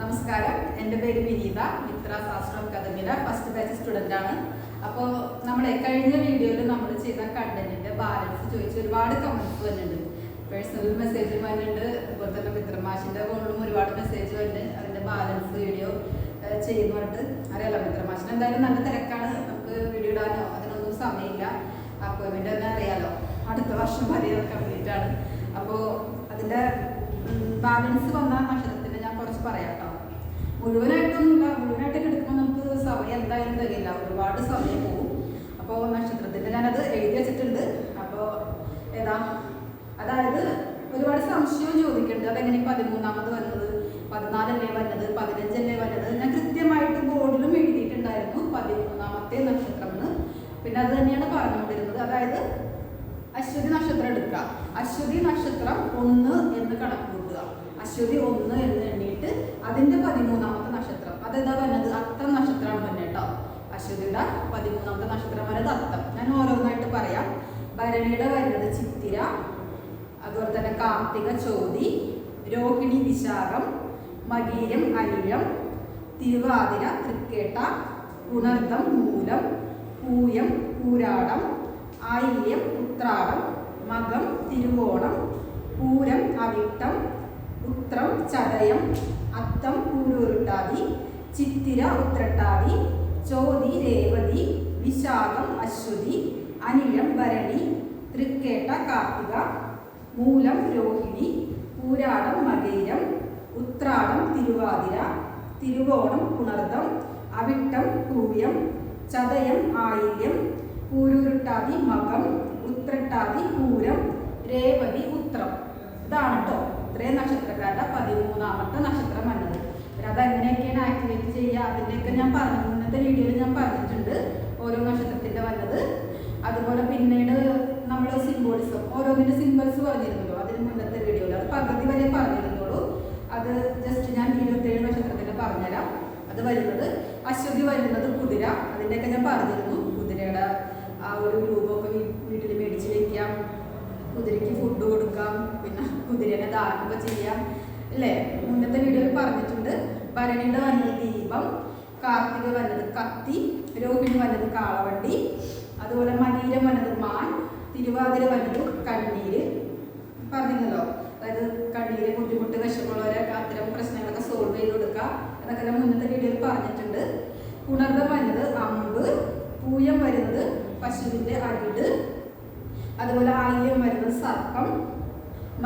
നമസ്കാരം. എന്റെ പേര് വിനീത. മിത്ര ശാസ്ത്ര അക്കാദമിയിലെ ഫസ്റ്റ് ബാച്ച് സ്റ്റുഡന്റ് ആണ്. അപ്പോൾ നമ്മുടെ കഴിഞ്ഞ വീഡിയോയിൽ നമ്മൾ ചെയ്ത കണ്ടന്റിന്റെ ബാലൻസ് ചോദിച്ച് ഒരുപാട് കമൻസ് വന്നിട്ടുണ്ട് പേഴ്സണൽ മെസ്സേജ് വരുന്നുണ്ട്. അതുപോലെ തന്നെ മിത്രമാഷിന്റെ ഫോണിലും ഒരുപാട് മെസ്സേജ് വന്നിട്ടുണ്ട് അതിന്റെ ബാലൻസ് വീഡിയോ ചെയ്യുന്നു പറഞ്ഞിട്ട് അറിയാലോ മിത്രമാഷിന് എന്തായാലും നല്ല തിരക്കാണ്. നമുക്ക് വീഡിയോ ഇടാനോ അതിനൊന്നും സമയമില്ല. അപ്പോയിൻമെന്റ് തന്നെ അറിയാലോ. അടുത്ത വർഷം വരെ കംപ്ലീറ്റ് ആണ്. അപ്പോൾ അതിന്റെ ബാലൻസ് വന്ന നക്ഷത്രത്തിന്റെ ഞാൻ കുറച്ച് പറയാം കേട്ടോ മുഴുവനായിട്ടൊന്നുമില്ല. മുഴുവനായിട്ടൊക്കെ എടുക്കുമ്പോൾ നമുക്ക് സമയം എന്തായാലും തരില്ല ഒരുപാട് സമയം പോകും. അപ്പോൾ നക്ഷത്രത്തിന്റെ ഞാനത് എഴുതി വെച്ചിട്ടുണ്ട്. അപ്പോൾ ഏതാ? അതായത് ഒരുപാട് സംശയവും ചോദിക്കുന്നുണ്ട് അതെങ്ങനെ പതിമൂന്നാമത് വന്നത്? പതിനാലല്ലേ വന്നത്? പതിനഞ്ചല്ലേ വന്നത്? ഞാൻ കൃത്യമായിട്ട് ബോർഡിലും എഴുതിയിട്ടുണ്ടായിരുന്നു പതിമൂന്നാമത്തെ നക്ഷത്രം എന്ന്. പിന്നെ അത് തന്നെയാണ് പറഞ്ഞുകൊണ്ടിരുന്നത്. അതായത് അശ്വതി നക്ഷത്രം എടുക്കുക അശ്വതി നക്ഷത്രം ഒന്ന് എന്ന് കണക്ക് കൂട്ടുക. അശ്വതി ഒന്ന് എന്ന് എണ്ണിയിട്ട് അതിന്റെ നക്ഷത്രം അതെന്താ പറഞ്ഞത്? അത്തം നക്ഷത്രമാണ് തന്നെ കേട്ടോ അശ്വതിയുടെ പതിമൂന്നാമത്തെ നക്ഷത്രം അത്തം. ഞാൻ ഓരോന്നായിട്ട് പറയാം. ഭരണിയുടെ വരുന്നത് ചിത്തിര അതുപോലെ തന്നെ കാർത്തിക ചോതി രോഹിണി വിശാഖം മകീരം അനിഴം തിരുവാതിര തൃക്കേട്ട ഉണർദം മൂലം പൂയം പൂരാടം ആയില്യം ഉത്രാടം മകം തിരുവോണം പൂരം അവിട്ടം ഉത്രം ചതയം അത്തം പൂരൂരുട്ടാതി ചിത്തിര ഉത്രട്ടാതി ചോതി രേവതി വിശാഖം അശ്വതി അനിഴം ഭരണി തൃക്കേട്ട കാർത്തിക മൂലം രോഹിണി പൂരാടം മകൈരം ഉത്രാടം തിരുവാതിര തിരുവോണം പുണർദം അവിട്ടം പൂയം ചതയം ആയില്യം പൂരുരുട്ടാതി മകം ഉത്രട്ടാതി പൂരം രേവതി ഉത്രം. ഇതാണ് കേട്ടോ ഇത്രയും നക്ഷത്രക്കാരുടെ പതിമൂന്നാമത്തെ നക്ഷത്രം വന്നത് പിന്നെ അത് എങ്ങനെയൊക്കെയാണ് അതിന്റെയൊക്കെ ഞാൻ പറഞ്ഞു ഇന്നത്തെ വീഡിയോയിൽ ഞാൻ പറഞ്ഞിട്ടുണ്ട് ഓരോ നക്ഷത്രത്തിന്റെ വന്നത് അതുപോലെ പിന്നീട് നമ്മൾ സിംബോളിസം ഓരോന്നിന്റെ സിംബൽസ് പറഞ്ഞിരുന്നല്ലോ അതിന് മുന്നത്തെ വീഡിയോയിൽ അത് പകുതി വരെ പറഞ്ഞിരുന്നുള്ളൂ അത് ജസ്റ്റ് ഞാൻ ഇരുപത്തേഴ് നക്ഷത്രത്തിന്റെ പറഞ്ഞുതരാം. അത് വരുന്നത് അശ്വതി വരുന്നത് കുതിര. അതിന്റെയൊക്കെ ഞാൻ പറഞ്ഞിരുന്നു. കുതിരയുടെ ആ ഒരു രൂപമൊക്കെ വീട്ടിൽ മേടിച്ച് വയ്ക്കാം കുതിരയ്ക്ക് ഫുഡ് കൊടുക്കാം. പിന്നെ കുതിരേനെ ദാനമൊക്കെ ചെയ്യാം. അല്ലേ? മുന്നത്തെ വീഡിയോയിൽ പറഞ്ഞിട്ടുണ്ട്. ഭരണിയുടെ വന്നത് ദീപം കാർത്തിക വന്നത് കത്തി രോഹിണി വന്നത് കാളവണ്ടി അതുപോലെ മനീരം വന്നത് മാൻ തിരുവാതിര വന്നത് കണ്ണീര്. പറഞ്ഞിരുന്നല്ലോ അതായത് കണ്ണീര് ബുദ്ധിമുട്ട് വിഷമമുള്ളവരൊക്കെ അത്തരം പ്രശ്നങ്ങളൊക്കെ സോൾവ് ചെയ്ത് കൊടുക്കുക എന്നൊക്കെ ഞാൻ മുന്നത്തെ വീഡിയോയിൽ പറഞ്ഞിട്ടുണ്ട്. പുണർദം വരുന്നത് അമ്പ് പൂയം വരുന്നത് പശുവിന്റെ അകിട് അതുപോലെ ആയില്യം വരുന്നത് സർപ്പം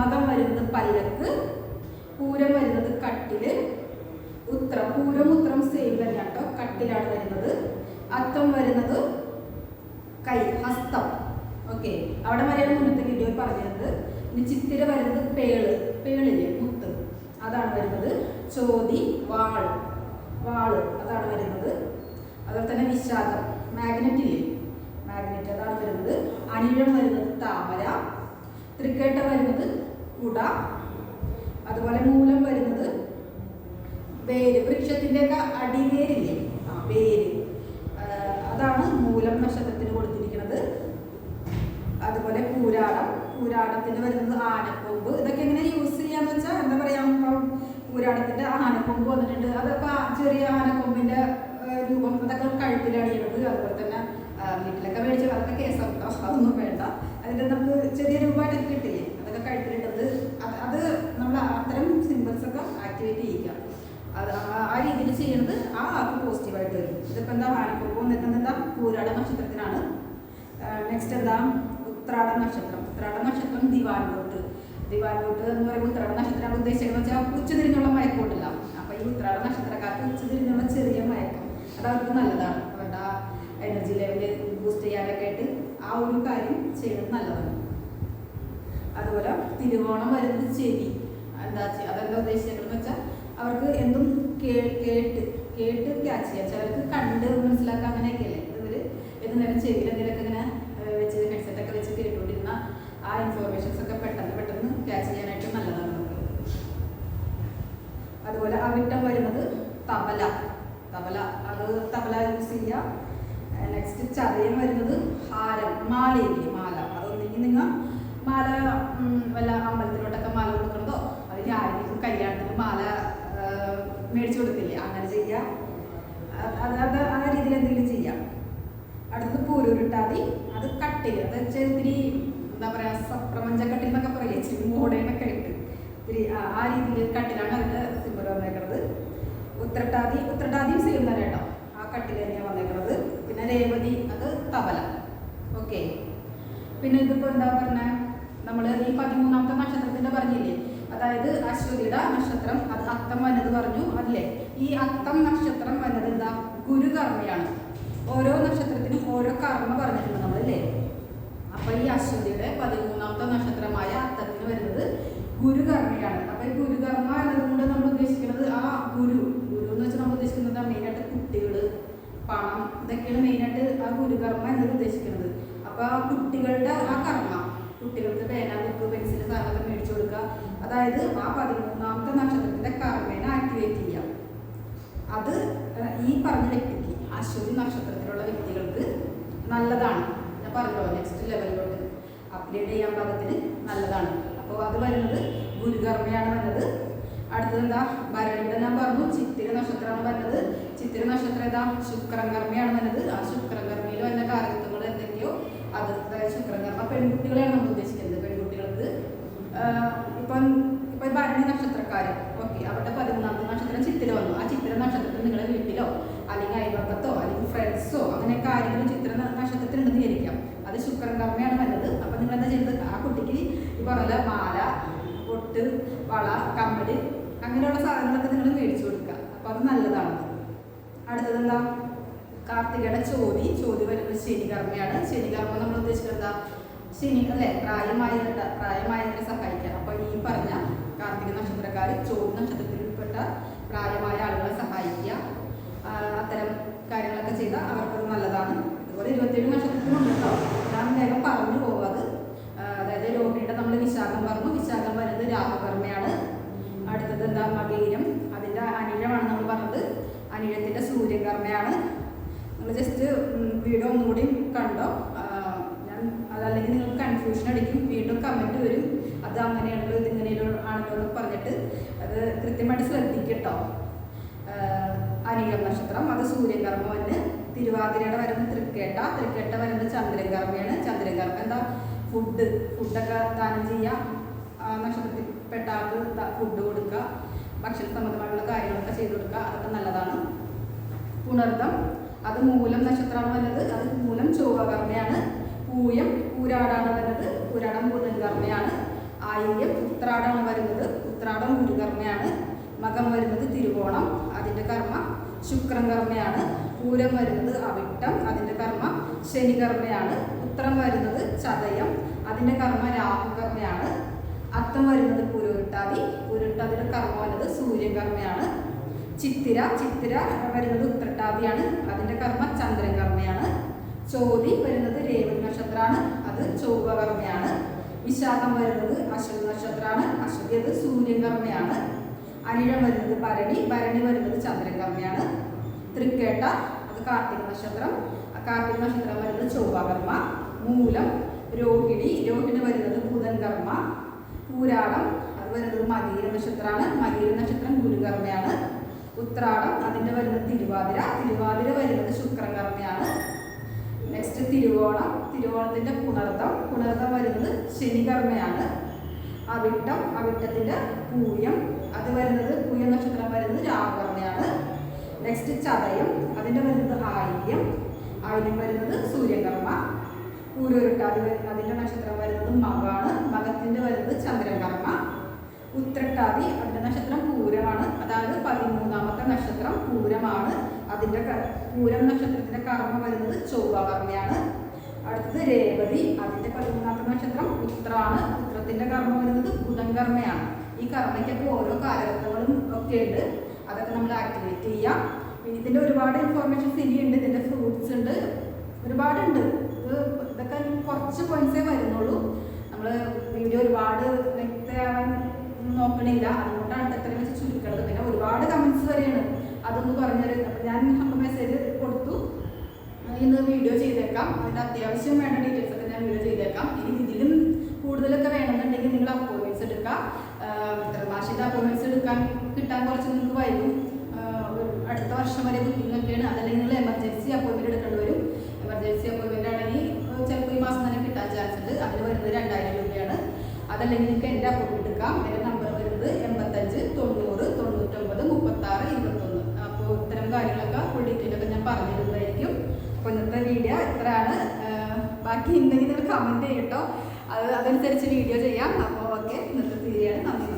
മകം വരുന്നത് പല്ലക്ക് പൂരം വരുന്നത് കട്ടിൽ ഉത്രം പൂരം ഉത്രം സെയിം തന്നെ കേട്ടോ കട്ടിലാണ് വരുന്നത്. അത്തം വരുന്നത് കൈ ഹസ്തം. ഓക്കെ അവിടെ വരെയാണ് മുന്നത്തെ വീഡിയോയിൽ പറഞ്ഞത് ഇനി ചിത്തിര വരുന്നത് പേൾ. പേളില്ലേ? മുത്ത്. അതാണ് വരുന്നത്. ചോതി വാൾ. വാൾ. അതാണ് വരുന്നത്. അതുപോലെ തന്നെ വിശാഖം. മാഗ്നറ്റ് ഇല്ലേ? മാഗ്നറ്റ് അതാണ് വരുന്നത്. അനിഴം വരുന്നത് താമര. തൃക്കേട്ട വരുന്നത് കുട. അതുപോലെ മൂലം വരുന്നത് വേര് വൃക്ഷത്തിന്റെയൊക്കെ അടിവേരില്ലേ ആ വേര് അതാണ് മൂലം നക്ഷത്രത്തിന് കൊടുത്തിരിക്കുന്നത്. അതുപോലെ പൂരാടം. പൂരാടത്തിന് വരുന്നത് ആനക്കൊമ്പ്. ഇതൊക്കെ എങ്ങനെ യൂസ് ചെയ്യാന്ന് വെച്ചാൽ എന്താ പറയാ പൂരാടത്തിന്റെ ആനക്കൊമ്പ് വന്നിട്ടുണ്ട്. അതൊക്കെ ചെറിയ ആനക്കൊമ്പിന്റെ രൂപം അതൊക്കെ കഴുത്തിലണിയുന്നത് അതുപോലെ തന്നെ വീട്ടിലൊക്കെ മേടിച്ച് അതൊക്കെ കേസാണ് അതൊന്നും വേണ്ട. അതിന്റെ നമുക്ക് ചെറിയ രൂപമായിട്ടൊക്കെ കിട്ടില്ലേ അതൊക്കെ കഴുത്തിലിട്ടത് അത് അത് നമ്മൾ അത്തരം സിമ്പിൾസ് ഒക്കെ ആക്ടിവേറ്റ് ചെയ്യിക്കുക അത് ആ ചെയ്യുന്നത് ആ ആൾക്ക് പോസിറ്റീവായിട്ട് വരും. ഇതിപ്പോൾ എന്താ ആനക്കൊമ്പ് നിൽക്കുന്നത്? എന്താ? പൂരാട നക്ഷത്രത്തിനാണ് നെക്സ്റ്റ് എന്താ? ഉത്രാട നക്ഷത്രം. ഉത്രാട നക്ഷത്രം ദിവാലോട്ട് ദിവാലോട്ട് എന്ന് പറയുമ്പോൾ ഉത്രാട നക്ഷത്രമാണ് ഉദ്ദേശിക്കുന്നത്. വെച്ചാൽ ഉച്ചതിരിഞ്ഞുള്ള മയക്കമുണ്ടല്ല അപ്പോൾ ഈ ഉത്രാട നക്ഷത്രക്കാർക്ക് ഉച്ചതിരിഞ്ഞുള്ള ചെറിയ മയക്കം. അത് അവർക്ക് നല്ലതാണ്. അവരുടെ എനർജി ലെവൽ ബൂസ്റ്റ് ചെയ്യാനൊക്കെ ആയിട്ട് ആ ഒരു കാര്യം ചെയ്യുന്നത് നല്ലതാണ്. അതുപോലെ തിരുവോണം വരുന്നത് ചെവി എന്താ അതെന്താ ഉദ്ദേശിക്കുന്നത് വെച്ചാൽ അവർക്ക് എന്തും കേട്ട് കേട്ട് ക്യാച്ച് ചെയ്യാം. ചിലർക്ക് കണ്ട് മനസ്സിലാക്കാൻ അങ്ങനെയൊക്കെയല്ലേ? ഇവർ ഏത് നേരം ചെവിയിൽ എന്തെങ്കിലുമൊക്കെ ഇങ്ങനെ ഏഹ്, വെച്ച് ഹെഡ്സെറ്റ് ഒക്കെ വെച്ച് കേട്ടുകൊണ്ടിരുന്ന ആ ഇൻഫോർമേഷൻസ് ഒക്കെ പെട്ടെന്ന് പെട്ടെന്ന് ക്യാച്ച് ചെയ്യാനായിട്ട് നല്ലതാണ് നമുക്ക് അതുപോലെ അവിട്ടം വരുന്നത് തബല തബല അത് തബല യൂസ് ചെയ്യാം നെക്സ്റ്റ് ചതയം വരുന്നത് ഹാരം മാലയില്ലേ മാല അതൊന്നെങ്കിൽ നിങ്ങൾ മാല ഉം, വല്ല അമ്പലത്തിലോട്ടൊക്കെ മാല കൊടുക്കണതോ അതിന് ആരെങ്കിലും കല്യാണത്തിന് മാല ആ, മേടിച്ചു കൊടുക്കില്ലേ അങ്ങനെ ചെയ്യാം അത് അത് അത് ആ രീതിയിൽ എന്തെങ്കിലും ചെയ്യാം അടുത്തത് പൂരൂരിട്ടാതി അത് കട്ടിൽ അത് വെച്ചാൽ ഇത്തിരി എന്താ പറയുക സപ്രപഞ്ചക്കട്ടിൽ എന്നൊക്കെ പറയില്ലേ ഇച്ചിരി മോഡേണൊക്കെ ആയിട്ട് ഇത്തിരി ആ രീതിയിൽ കട്ടിലാണ് അതിന്റെ സിമ്പിൾ വന്നേക്കുന്നത് ഉത്രട്ടാതി ഉത്രട്ടാതിയും സെയിം തന്നെ കേട്ടോ. ആ കട്ടിൽ തന്നെയാണ് വന്നേക്കുന്നത് പിന്നെ രേവതി അത് തബല. ഓക്കെ പിന്നെ ഇതിപ്പോൾ എന്താ പറഞ്ഞ? നമ്മൾ ഈ പതിമൂന്നാമത്തെ നക്ഷത്രത്തിന്റെ പറഞ്ഞില്ലേ? അതായത് അശ്വതിയുടെ നക്ഷത്രം അത് അത്തം വന്നത് പറഞ്ഞു അല്ലേ? ഈ അത്തം നക്ഷത്രം വന്നത് എന്താ? ഗുരുകർമ്മയാണ്. ഓരോ നക്ഷത്രത്തിനും ഓരോ കർമ്മ പറഞ്ഞിട്ടുണ്ട് നമ്മളല്ലേ? അപ്പൊ ഈ അശ്വതിയുടെ പതിമൂന്നാമത്തെ നക്ഷത്രമായ അത്തത്തിന് വരുന്നത് ഗുരുകർമ്മയാണ് അപ്പൊ ഈ ഗുരുകർമ്മ എന്നതുകൊണ്ട് നമ്മൾ ഉദ്ദേശിക്കുന്നത് ആ ഗുരു ഗുരു എന്ന് വെച്ചാൽ നമ്മൾ ഉദ്ദേശിക്കുന്നത് മെയിനായിട്ട് കുട്ടികൾ പണം ഇതൊക്കെയാണ് മെയിനായിട്ട് ആ ഗുരുകർമ്മ എന്നത് ഉദ്ദേശിക്കുന്നത്. അപ്പൊ ആ കുട്ടികളുടെ ആ കർമ്മ കുട്ടികൾക്ക് പേന ബുക്ക് പെൻസിൽ സാധനങ്ങളൊക്കെ മേടിച്ചു കൊടുക്കുക. അതായത് ആ പതിമൂന്നാമത്തെ നക്ഷത്രത്തിന്റെ കർമ്മേനെ ആക്ടിവേറ്റ് ചെയ്യാം അത് ഈ പറഞ്ഞ വ്യക്തിക്ക് അശ്വതി നക്ഷത്രത്തിലുള്ള വ്യക്തികൾക്ക് നല്ലതാണ്. ഞാൻ പറഞ്ഞല്ലോ നെക്സ്റ്റ് ലെവലിലോട്ട് അപ്ഗ്രേഡ് ചെയ്യാൻ പാകത്തിന് നല്ലതാണ്. അപ്പോൾ അത് വരുന്നത് ഗുരുകർമ്മയാണ് വരുന്നത്. അടുത്തത് എന്താ? ഭരണിയുടെ ഞാൻ പറഞ്ഞു ചിത്തിര നക്ഷത്രമാണ് വരുന്നത്. ചിത്തിര നക്ഷത്രം ഏതാ ശുക്രകർമ്മയാണ് വരുന്നത്. ആ ശുക്രകർമ്മയിൽ വരുന്ന കാരകത്വങ്ങൾ എന്തൊക്കെയോ? അത് ശുക്രകർമ്മ പെൺകുട്ടികളെയാണ് നമ്മൾ ഉദ്ദേശിക്കുന്നത്. പെൺകുട്ടികൾക്ക് ഇപ്പം ഇപ്പം ഭരണി നക്ഷത്രക്കാർ ഓക്കെ അവരുടെ പതിമൂന്നാമത്തെ നക്ഷത്രം ചിത്തിര വന്നു. ആ ചിത്തിര നക്ഷത്രത്തിൽ നിങ്ങളുടെ വീട്ടിലോ അല്ലെങ്കിൽ അയൽവക്കത്തോ അല്ലെങ്കിൽ ഫ്രണ്ട്സോ അങ്ങനെയൊക്കെ ആരെങ്കിലും ചിത്ര നക്ഷത്രത്തിൽ ഉണ്ടെന്ന് വിചാരിക്കാം. അത് ശുക്രൻ കർമ്മയാണ് നല്ലത്. അപ്പം നിങ്ങൾ എന്താ ചെയ്യുന്നത് ആ കുട്ടിക്ക് ഈ പറഞ്ഞ മാല പൊട്ട് വള കമ്മൽ അങ്ങനെയുള്ള സാധനങ്ങളൊക്കെ നിങ്ങൾ മേടിച്ചു കൊടുക്കുക. അപ്പം അത് നല്ലതാണ്. അടുത്തത് എന്താ? കാർത്തികയുടെ ചോതി. ചോതി വരുന്നത് ശനി കർമ്മയാണ് ശനി കർമ്മം നമ്മൾ ഉദ്ദേശിക്കുന്നത് എന്താ? ശനി അല്ലെ? പ്രായമായവരുടെ പ്രായമായവരെ സഹായിക്കുക. അപ്പോൾ ഈ പറഞ്ഞ കാർത്തിക നക്ഷത്രക്കാർ ചോതി നക്ഷത്രത്തിൽപ്പെട്ട പ്രായമായ ആളുകളെ സഹായിക്കുക. അത്തരം കാര്യങ്ങളൊക്കെ ചെയ്താൽ അവർക്കത് നല്ലതാണ്. അതുപോലെ ഇരുപത്തിയേഴ് നക്ഷത്രത്തിനുണ്ട് കേട്ടോ ഞാൻ വേഗം പറഞ്ഞു പോവാത് അതായത് രോഹിണിയുടെ നമ്മൾ വിശാഖം പറഞ്ഞു. വിശാഖം വരുന്നത് രാഗകർമ്മയാണ് അടുത്തത് എന്താ? മകീരം. അതിന്റെ അനിഴമാണ് നമ്മൾ പറഞ്ഞത്. അനിഴത്തിന്റെ സൂര്യകർമ്മയാണ്. നിങ്ങൾ ജസ്റ്റ് വീഡിയോ ഒന്നുകൂടി കണ്ടോ? ഞാൻ അതല്ലെങ്കിൽ നിങ്ങൾക്ക് കൺഫ്യൂഷൻ അടിക്കും. വീണ്ടും കമന്റ് വരും. അത് അങ്ങനെയാണല്ലോ ഇതിങ്ങനെയാണല്ലോ ആണല്ലോ എന്ന് പറഞ്ഞിട്ട് അത് കൃത്യമായിട്ട് ശ്രദ്ധിക്കട്ടോ അനിഴം നക്ഷത്രം അത് സൂര്യകർമ്മം വന്ന് തിരുവാതിരയുടെ വരുന്ന തൃക്കേട്ട തൃക്കേട്ട വരുന്ന ചന്ദ്രകർമ്മയാണ്. ചന്ദ്രകർമ്മ എന്താ? ഫുഡ് ഫുഡൊക്കെ ദാനം ചെയ്യുക. ആ നക്ഷത്രത്തിൽപ്പെട്ട ആൾക്ക് ഫുഡ് കൊടുക്കുക. ഭക്ഷണ സംബന്ധമായിട്ടുള്ള കാര്യങ്ങളൊക്കെ ചെയ്തു കൊടുക്കുക. അതൊക്കെ നല്ലതാണ്. പുണർദം അത് മൂലം നക്ഷത്രമാണ് വരുന്നത് അത് മൂലം ചൊവ്വകർമ്മയാണ്. പൂയം പൂരാടാണ് വരുന്നത്. പൂരാടം ബുധൻ കർമ്മയാണ് ആയില്യം ഉത്രാടാണ് വരുന്നത്. ഉത്രാടം ഗുരുകർമ്മയാണ്. മകം വരുന്നത് തിരുവോണം. അതിന്റെ കർമ്മ ശുക്രൻ കർമ്മയാണ് പൂരം വരുന്നത് അവിട്ടം അതിന്റെ കർമ്മ ശനി കർമ്മയാണ് ഉത്രം വരുന്നത് ചതയം അതിന്റെ കർമ്മ രാഹു കർമ്മയാണ് അത്തം വരുന്നത് പുരുട്ടാതി പുരുട്ടാതിയുടെ കർമ്മ വരുന്നത് സൂര്യകർമ്മയാണ്. ചിത്തിര ചിത്തിര വരുന്നത് ഉത്രട്ടാതിയാണ് അതിന്റെ കർമ്മ ചന്ദ്രൻ കർമ്മയാണ് ചോതി വരുന്നത് രേവതി നക്ഷത്രമാണ് അത് ചൊവ്വ കർമ്മയാണ് വിശാഖം വരുന്നത് അശ്വതി നക്ഷത്രമാണ് അശ്വതി അത് സൂര്യൻ കർമ്മയാണ് അനിഴം വരുന്നത് ഭരണി ഭരണി വരുന്നത് ചന്ദ്രൻ കർമ്മയാണ് തൃക്കേട്ട അത് കാർത്തിക നക്ഷത്രം. കാർത്തിക നക്ഷത്രം വരുന്നത് ചൊവ്വകർമ്മ. മൂലം രോഹിണി രോഹിണി വരുന്നത് ബുധൻ കർമ്മ പൂരാടം അത് വരുന്നത് മകീര നക്ഷത്രമാണ്. മകീര നക്ഷത്രം ഗുരുകർമ്മയാണ്. ഉത്രാടം അതിന്റെ വരുന്നത് തിരുവാതിര. തിരുവാതിര വരുന്നത് ശുക്രകർമ്മയാണ്. നെക്സ്റ്റ് തിരുവോണം. തിരുവോണത്തിന്റെ പുണർത്തം പുണർത്തം വരുന്നത് ശനികർമ്മയാണ്. അവിട്ടം അവിട്ടത്തിന്റെ പൂയം. അത് വരുന്നത് പൂയം നക്ഷത്രം വരുന്നത് രാഹുകർമ്മയാണ്. നെക്സ്റ്റ് ചതയം അതിന്റെ വരുന്നത് ആയില്യം. ആയിരം വരുന്നത് സൂര്യകർമ്മ. പൂരൊരുട്ടാതി അതിന്റെ നക്ഷത്രം വരുന്നത് മകാണ്. മകത്തിന്റെ വരുന്നത് ചന്ദ്രകർമ്മ. ഉത്രട്ടാതി അതിന്റെ നക്ഷത്രം പൂരമാണ്. അതായത് പതിമൂന്നാമത്തെ നക്ഷത്രം പൂരമാണ്. അതിന്റെ പൂരം നക്ഷത്രത്തിന്റെ കർമ്മ വരുന്നത് ചൊവ്വകർമ്മയാണ്. അടുത്തത് രേവതി അതിന്റെ പതിമൂന്നാമത്തെ നക്ഷത്രം ഉത്രാണ്. ഉത്രത്തിന്റെ കർമ്മ വരുന്നത് ബുധൻകർമ്മയാണ്. ഈ കർമ്മയ്ക്കൊക്കെ ഓരോ കാലഘട്ടങ്ങളും ഒക്കെ ഉണ്ട്. അതൊക്കെ നമ്മൾ ആക്ടിവേറ്റ് ചെയ്യാം. പിന്നെ ഇതിന്റെ ഒരുപാട് ഇൻഫോർമേഷൻസ് ഇനിയുണ്ട് ഇതിന്റെ ഫ്രൂട്ട്സ് ഉണ്ട്. ഒരുപാടുണ്ട്. ഇത് ഇതൊക്കെ കുറച്ച് പോയിന്റ്സേ വരുന്നുള്ളൂ. നമ്മൾ വീഡിയോ ഒരുപാട് വ്യക്തമാവാൻ നോക്കണില്ല. അതുകൊണ്ടാണ് ഇത് എത്രയും വെച്ച് ചുരുക്കണത്. പിന്നെ ഒരുപാട് കമൻസ് വരെയാണ്. അതൊന്ന് പറഞ്ഞൊരു അപ്പം ഞാൻ അപ്പം മെസ്സേജ് കൊടുത്തു. ഇന്ന് വീഡിയോ ചെയ്തേക്കാം. അതിന്റെ അത്യാവശ്യം വേണ്ട ഡീറ്റെയിൽസ് ഒക്കെ ഞാൻ വീഡിയോ ചെയ്തേക്കാം. ഇനി ഇതിലും കൂടുതലൊക്കെ വേണമെന്നുണ്ടെങ്കിൽ നിങ്ങൾ അപ്പോയിൻമെന്റ്സ് എടുക്കുക മാഷിന്റെ അപ്പോയിൻമെന്റ്സ് എടുക്കാൻ കിട്ടാൻ കുറച്ച് നിങ്ങൾക്ക് വൈകും അടുത്ത വർഷം വരെ ബുക്കിംഗൊക്കെയാണ് അതല്ലെങ്കിൽ നിങ്ങൾ എമർജൻസി അപ്പോയിൻമെന്റ് എടുക്കേണ്ടി വരും. എമർജൻസി അപ്പോയിൻമെന്റ് ആണെങ്കിൽ ചിലപ്പോൾ ഈ മാസം തന്നെ കിട്ടാൻ ചാൻസ് ഉണ്ട്. അതിന് വരുന്നത് രണ്ടായിരം രൂപയാണ്. അതല്ലെങ്കിൽ നിങ്ങൾക്ക് എന്റെ അപ്പോയിൻമെന്റ് എടുക്കാം. എന്റെ നമ്പർ വരുന്നത് എൺപത്തഞ്ച് തൊണ്ണൂറ് തൊണ്ണൂറ്റൊമ്പത് മുപ്പത്താറ് ഇരുപത്തൊന്ന്. അപ്പോൾ ഇത്തരം കാര്യങ്ങളൊക്കെ ഫുൾ ഡീറ്റെയിലൊക്കെ ഞാൻ പറഞ്ഞു തരുന്നതായിരിക്കും. അപ്പോൾ ഇന്നത്തെ വീഡിയോ ഇത്രയാണ്. ബാക്കി ഉണ്ടെങ്കിൽ നിങ്ങൾ കമന്റ് ചെയ്യട്ടോ. അത് അതനുസരിച്ച് വീഡിയോ ചെയ്യാം. അപ്പോൾ ഓക്കെ ഇന്നത്തെ സീരിയാണ് നന്ദി.